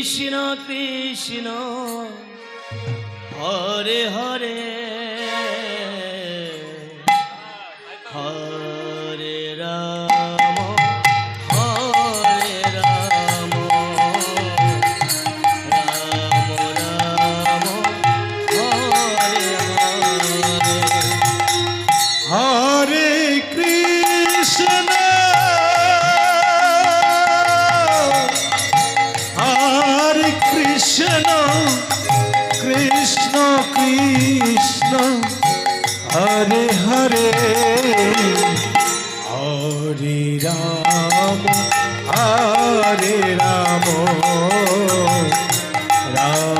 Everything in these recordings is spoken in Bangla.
Krishna Krishna Hare Hare Hare Ramo Ramo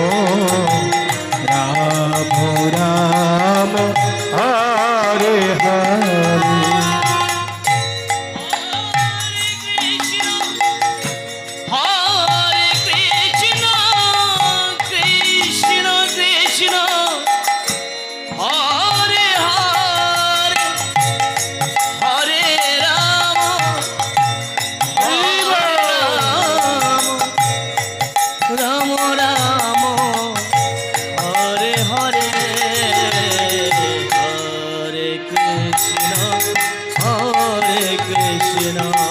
ना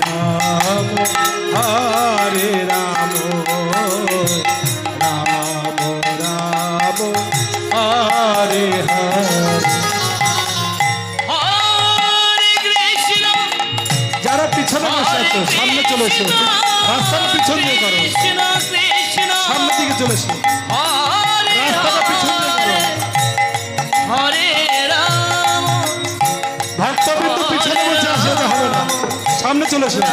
রাম হরে রাম রাম রাম হরে হরে যারা পিছনে বসে আছো সামনে চলে এসো। রাস্তার পিছন দিয়ে করো। সামনের দিকে চলে এসো। সামনে চলে এসেছে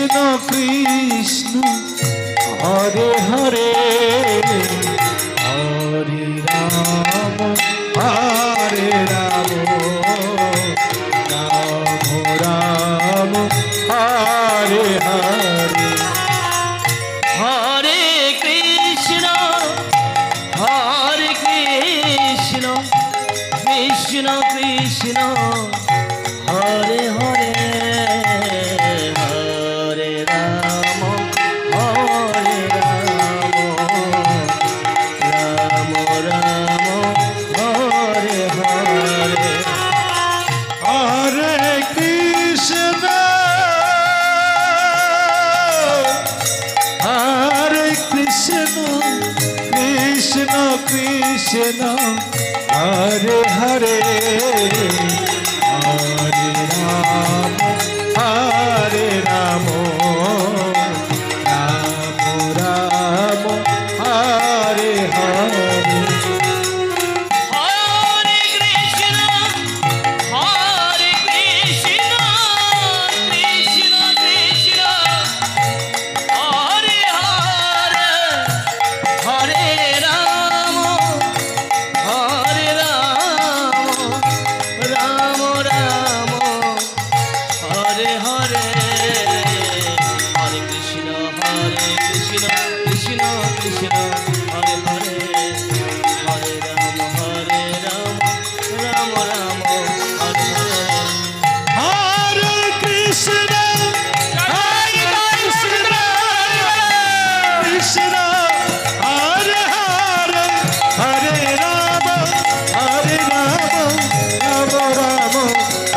কৃষ্ণ কৃষ্ণ হরে হরে। কৃষ্ণ হরে হরে হরে রাম হরে রাম রাম রাম হরে হরে।